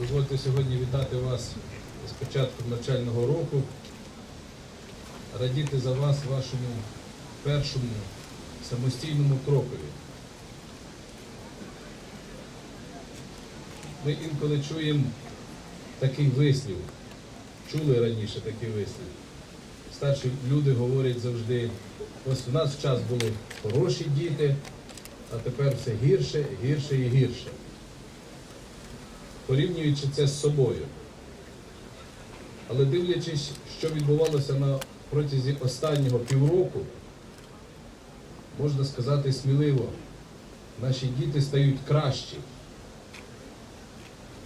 Дозвольте сьогодні вітати вас з початком навчального року, радіти за вас вашому першому самостійному крокові. Ми інколи чуємо такий вислів, чули раніше такий вислів. Старші люди говорять завжди, ось у нас в час були хороші діти, а тепер все гірше, гірше і гірше порівнюючи це з собою. Але дивлячись, що відбувалося на протязі останнього півроку, можна сказати сміливо, наші діти стають кращі.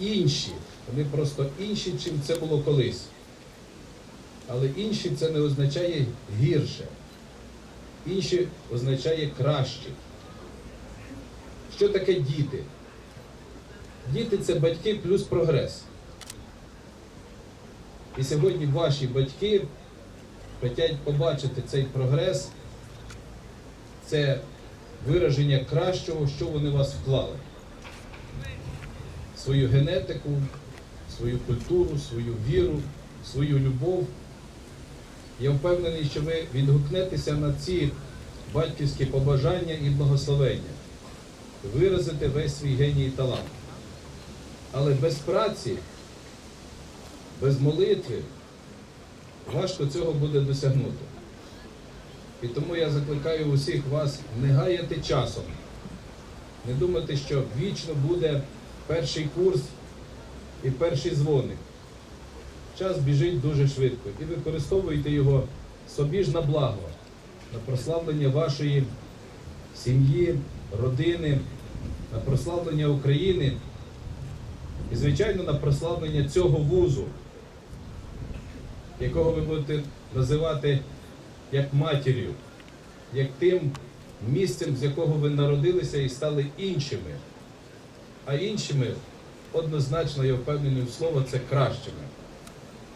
Інші, вони просто інші, чим це було колись. Але інші це не означає гірше. Інші означає краще. Що таке діти? Діти це батьки плюс прогрес. І сьогодні ваші батьки хочуть побачити цей прогрес, це вираження кращого, що вони вас вклали. Свою генетику, свою культуру, свою віру, свою любов. Я впевнений, що ви відгукнетеся на ці батьківські побажання і благословення, виразите весь свій геній і талант. Але без праці, без молитви важко цього буде досягнути. І тому я закликаю усіх вас не гаяти часом, не думати, що вічно буде перший курс і перший дзвоник. Час біжить дуже швидко і використовуйте його собі ж на благо, на прославлення вашої сім'ї, родини, на прославлення України. І, звичайно, на прославлення цього вузу, якого ви будете називати як матір'ю, як тим місцем, з якого ви народилися і стали іншими. А іншими, однозначно, я впевнений в слово, це кращими.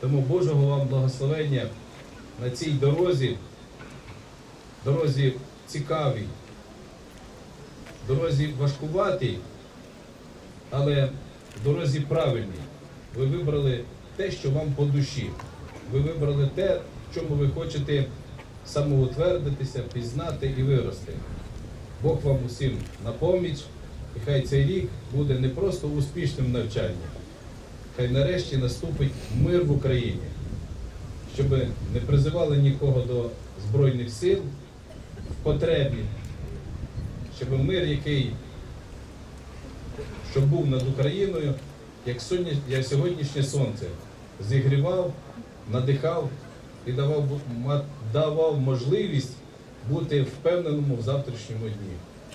Тому Божого вам благословення на цій дорозі, дорозі цікавій, дорозі важкуватій, але дорозі правильній. Ви вибрали те, що вам по душі. Ви вибрали те, в чому ви хочете самоутвердитися, пізнати і вирости. Бог вам усім на поміч, і хай цей рік буде не просто успішним навчанням, хай нарешті наступить мир в Україні, щоб не призивали нікого до Збройних сил в потребі, щоб мир, який що був над Україною, як, як сьогоднішнє сонце, зігрівав, надихав і давав, давав можливість бути впевненому в завтрашньому дні.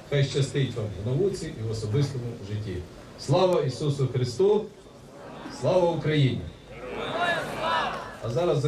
Хай щастить вам в науці і в особистому житті. Слава Ісусу Христу! Слава Україні! А зараз